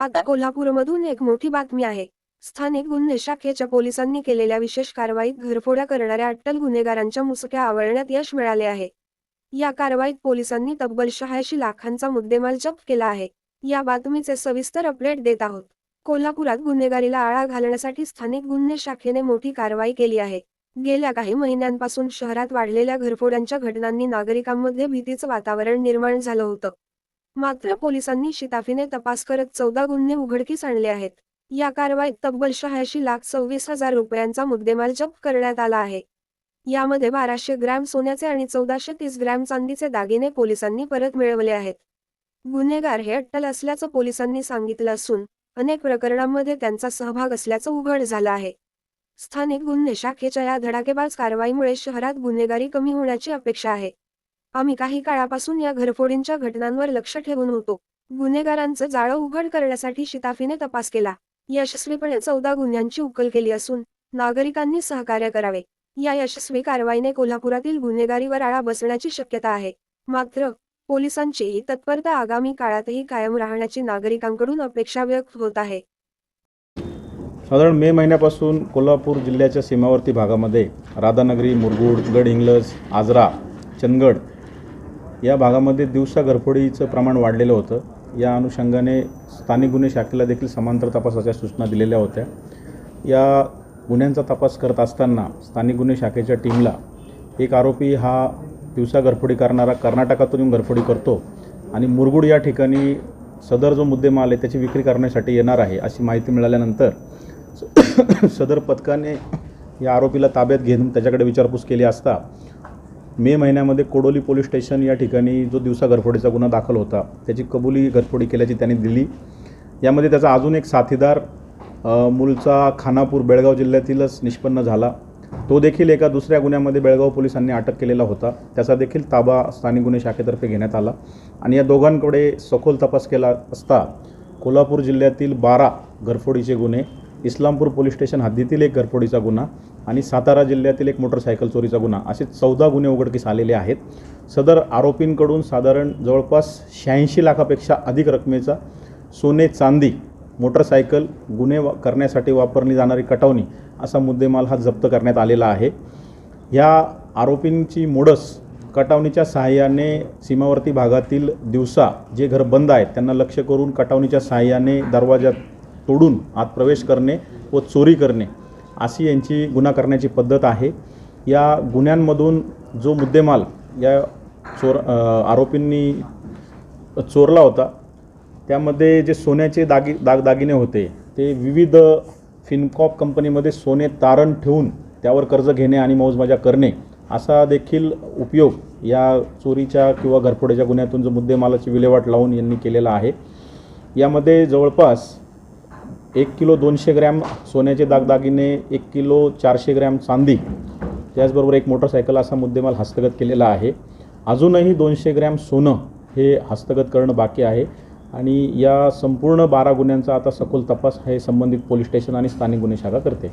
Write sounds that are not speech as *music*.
आता कोल्हापूरमधून एक मोठी बातमी आहे. स्थानिक गुन्हे शाखेच्या पोलिसांनी केलेल्या विशेष कारवाईत घरफोड्या करणाऱ्या अट्टल गुन्हेगारांच्या मुसक्या आवळण्यात यश मिळाले आहे. या कारवाईत पोलिसांनी तब्बल शहाऐंशी लाखांचा मुद्देमाल जप्त केला आहे. या बातमीचे सविस्तर अपडेट देत आहोत. कोल्हापुरात गुन्हेगारीला आळा घालण्यासाठी स्थानिक गुन्हे शाखेने मोठी कारवाई केली आहे. गेल्या काही महिन्यांपासून शहरात वाढलेल्या घरफोड्यांच्या घटनांनी नागरिकांमध्ये भीतीचं वातावरण निर्माण झालं होतं. मात्र पोलिसांनी शिताफीने तपास करत चौदा गुन्हे उघडकीस आणले आहेत. या कारवाईत तब्बल शहाऐंशी लाख सव्वीस हजार रुपयांचा मुद्देमाल जप्त करण्यात आला आहे. यामध्ये बाराशे ग्रॅम सोन्याचे आणि चौदाशे तीस ग्रॅम चांदीचे दागिने पोलिसांनी परत मिळवले आहेत. गुन्हेगार हे अट्टल असल्याचं पोलिसांनी सांगितलं असून अनेक प्रकरणांमध्ये त्यांचा सहभाग असल्याचं उघड झालं आहे. स्थानिक गुन्हे शाखेच्या या धडाकेबाज कारवाईमुळे शहरात गुन्हेगारी कमी होण्याची अपेक्षा आहे. आम्ही काही काळापासून या घरफोडींच्या घटनांवर लक्ष ठेवून होतो. गुन्हेगारांचं जाळं उघड करण्यासाठी शिताफीने तपास केला. यशस्वीपणे चौदा गुन्ह्यांची उकल केली असून नागरिकांनी सहकार्य करावे. या यशस्वी कारवाईने कोल्हापुरातील गुन्हेगारीवर आळा बसण्याची शक्यता आहे. मात्र पोलिसांची ही तत्परता आगामी काळातही कायम राहण्याची नागरिकांकडून अपेक्षा व्यक्त होत आहे. साधारण मे महिन्यापासून कोल्हापूर जिल्ह्याच्या सीमावर्ती भागामध्ये राधानगरी मुरगुड गडहिंग्लज आजरा चंदगड या भागामध्ये दिवसा घरफोडीचं प्रमाण वाढलेलं होतं. या अनुषंगाने स्थानिक गुन्हे शाखेला देखील समांतर तपासाच्या सूचना दिलेल्या होत्या. या गुन्ह्यांचा तपास करत असताना स्थानिक गुन्हे शाखेच्या टीमला एक आरोपी हा दिवसा घरफोडी करणारा कर्नाटकातून येऊन घरफोडी करतो आणि मुरगुड या ठिकाणी सदर जो मुद्देमाल आहे त्याची विक्री करण्यासाठी येणार आहे अशी माहिती मिळाल्यानंतर *coughs* सदर पथकाने या आरोपीला ताब्यात घेऊन त्याच्याकडे विचारपूस केली असता मे महिन्यामध्ये कोडोली पोलीस स्टेशन या ठिकाणी जो दिवसा घरफोडीचा गुन्हा दाखल होता त्याची कबुली घरफोडी केल्याची त्यांनी दिली. यामध्ये त्याचा अजून एक साथीदार मूलचा खानापूर बेळगाव जिल्ह्यातीलच निष्पन्न झाला. तो देखील एका दुसऱ्या गुन्ह्यामध्ये बेळगाव पोलिसांनी अटक केलेला होता. त्याचा देखील ताबा स्थानिक गुन्हे शाखेतर्फे घेण्यात आला आणि या दोघांकडे सखोल तपास केला असता कोल्हापूर जिल्ह्यातील बारा घरफोडीचे गुन्हे इस्लामपूर पोलीस स्टेशन हद्दीतील एक घरफोडीचा गुन्हा आणि सातारा जिल्ह्यातील एक मोटरसायकल चोरीचा गुन्हा असे चौदा गुन्हे उघडकीस आलेले आहेत. सदर आरोपींकडून साधारण जवळपास शहाऐंशी लाखापेक्षा अधिक रकमेचा सोने चांदी मोटरसायकल गुन्हे वा करण्यासाठी वापरली जाणारी कटावणी असा मुद्देमाल हा जप्त करण्यात आलेला आहे. ह्या आरोपींची मोडस कटावणीच्या सहाय्याने सीमावर्ती भागातील दिवसा जे घर बंद आहेत त्यांना लक्ष करून कटावणीच्या सहाय्याने दरवाजा तोडून आत प्रवेश करणे व चोरी करणे अशी यांची गुन्हा करण्याची पद्धत आहे. या गुन्ह्यांमधून जो मुद्देमाल या चोर आरोपींनी चोरला होता त्यामध्ये जे सोन्याचे दागी दागदागिने होते ते विविध फिनकॉप कंपनीमध्ये सोने तारण ठेवून त्यावर कर्ज घेणे आणि मौजमजा करणे असा देखील उपयोग या चोरीच्या किंवा घरफोड्याच्या गुन्ह्यातून जो मुद्देमालाची विल्हेवाट लावून यांनी केलेला आहे. यामध्ये जवळपास एक किलो दोनशे ग्रॅम सोन्याचे दागदागिने एक किलो चारशे ग्रॅम चांदी त्याचबरोबर एक मोटरसायकल असा मुद्देमाल हस्तगत केलेला आहे. अजूनही दोनशे ग्रॅम सोनं हे हस्तगत करणं बाकी आहे आणि या संपूर्ण बारा गुन्ह्यांचा आता सखोल तपास हे संबंधित पोलीस स्टेशन आणि स्थानिक गुन्हे शाखा करते.